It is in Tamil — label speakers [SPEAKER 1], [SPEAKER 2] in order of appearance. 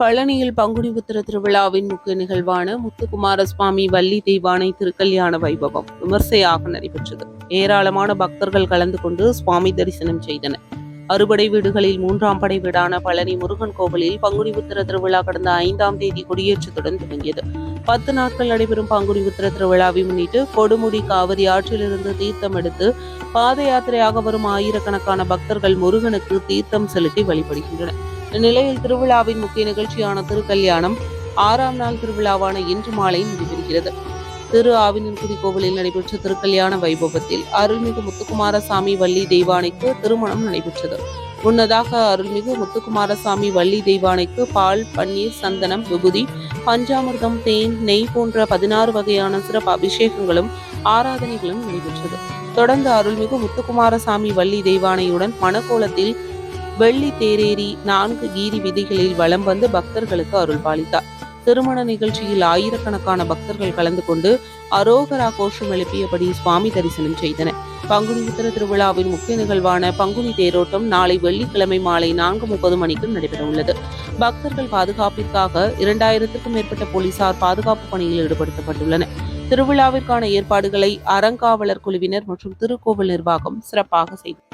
[SPEAKER 1] பழனியில் பங்குனி உத்திர திருவிழாவின் முக்கிய நிகழ்வான முத்துக்குமார சுவாமி வள்ளி தெய்வானை திருக்கல்யாண வைபவம் விமர்சையாக நடைபெற்றது. ஏராளமான பக்தர்கள் கலந்து கொண்டு சுவாமி தரிசனம் செய்தனர். அறுபடை வீடுகளில் மூன்றாம் படை வீடான பழனி முருகன் கோவிலில் பங்குனி உத்திர திருவிழா கடந்த ஐந்தாம் தேதி கொடியேற்றத்துடன் தொடங்கியது பத்து நாட்கள் நடைபெறும் பங்குனி உத்திர திருவிழாவை முன்னிட்டு கொடுமுடி காவிரி ஆற்றிலிருந்து தீர்த்தம் எடுத்து பாத யாத்திரையாக வரும் ஆயிரக்கணக்கான பக்தர்கள் முருகனுக்கு தீர்த்தம் செலுத்தி வழிபடுகின்றனர். இந்நிலையில் திருவிழாவின் முக்கிய நிகழ்ச்சியான திருக்கல்யாணம் ஆறாம் நாள் திருவிழாவான இன்று மாலை நடைபெறுகிறது திரு ஆவினன்குடி கோவிலில் நடைபெற்ற திருக்கல்யாண வைபவத்தில் அருள்மிகு முத்துக்குமாரசாமி வள்ளி தெய்வானைக்கு திருமணம் நடைபெற்றது. முன்னதாக அருள்மிகு முத்துக்குமாரசாமி வள்ளி தெய்வானைக்கு பால் பன்னீர் சந்தனம் விபூதி பஞ்சாமிர்தம் தேன் நெய் போன்ற பதினாறு வகையான சிறப்பு அபிஷேகங்களும் ஆராதனைகளும் நடைபெற்றது. தொடர்ந்து அருள்மிகு முத்துக்குமாரசாமி வள்ளி தெய்வானையுடன் மணக்கோலத்தில் வெள்ளி தேரேறி நான்கு கீரி விதிகளில் வலம் வந்து பக்தர்களுக்கு அருள் பாலித்தார் திருமண நிகழ்ச்சியில் ஆயிரக்கணக்கான பக்தர்கள் கலந்து கொண்டு அரோகரா கோஷம் எழுப்பியபடி சுவாமி தரிசனம் செய்தனர். பங்குனி உத்தர திருவிழாவின் முக்கிய நிகழ்வான பங்குனி தேரோட்டம் நாளை வெள்ளிக்கிழமை மாலை நான்கு முப்பது மணிக்கு நடைபெற உள்ளது பக்தர்கள் பாதுகாப்பிற்காக இரண்டாயிரத்துக்கும் மேற்பட்ட போலீசார் பாதுகாப்பு பணியில் ஈடுபடுத்தப்பட்டுள்ளனர். திருவிழாவிற்கான ஏற்பாடுகளை அறங்காவலர் குழுவினர் மற்றும் திருக்கோவில் நிர்வாகம் சிறப்பாக செய்தனர்